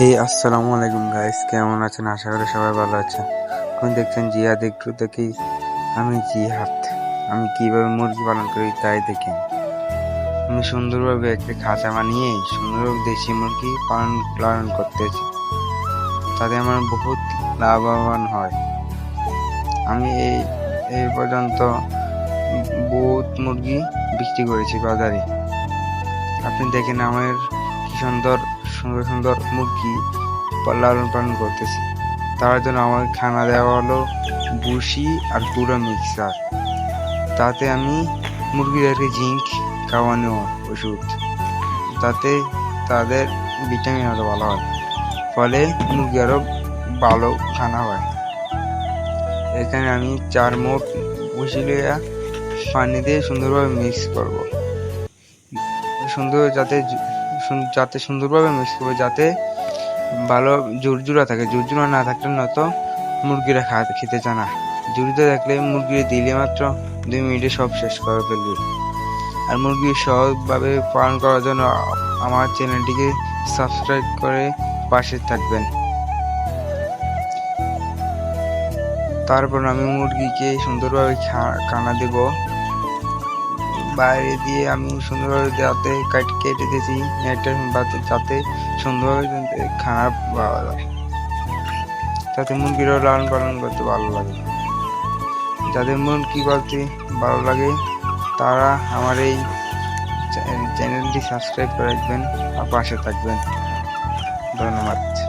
হে আসসালামু আলাইকুম গাইস কেমন আছেন? আশা করি সবাই ভালো আছেন। এখন দেখছেন জিহাদ একটু দেখি আমি জিহাদ। আমি কীভাবে মুরগি পালন করি তাই দেখেন। আমি সুন্দরভাবে একটা খাঁচা বানিয়ে সুন্দরভাবে দেশি মুরগি পালন পালন করতেছি। তাতে আমার বহুত লাভবান হয়। আমি এই এই পর্যন্ত বহুত মুরগি বিক্রি করেছি বাজারে। আপনি দেখেন আমার সুন্দর সুন্দর সুন্দর মুরগি লালন পালন করতেছি। তার জন্য আমার খানা দেওয়া হলো বুসি আর গুঁড়ো মিক্সার। তাতে আমি মুরগিদেরকে জিঙ্ক খাওয়ানো ওষুধ। তাতে তাদের ভিটামিন আরও ভালো হয়। ফলে মুরগি আরও ভালো খানা হয়। এখানে আমি চার মুখ বসি লইয়া পানি দিয়ে সুন্দরভাবে মিক্স করব। সুন্দর যাতে যাতে সুন্দরভাবে মিক্স করব যাতে ভালো জুরজুরা থাকে। জুরজুরা না থাকলে নয়তো মুরগিরা খা- খেতে চায় না। জুড়িতে থাকলে মুরগি দিলে মাত্র দুই মিনিটে সব শেষ করে ফেলবে। আর মুরগি সহজভাবে পালন করার জন্য আমার চ্যানেলটিকে সাবস্ক্রাইব করে পাশে থাকবেন। তারপর আমি মুরগিকে সুন্দরভাবে খানা দেব। বাইরে দিয়ে আমি সুন্দরভাবে যাতে কাট- কেটে দিয়েছি বাতে যাতে সুন্দরভাবে খারাপ পাওয়া যায় যাতে মুরগিরও লালন পালন করতে ভালো লাগে। যাদের মন মুরগি করতে ভালো লাগে, তারা আমার এই চ্যানেলটি সাবস্ক্রাইব করে রাখবেন আর পাশে থাকবেন। ধন্যবাদ।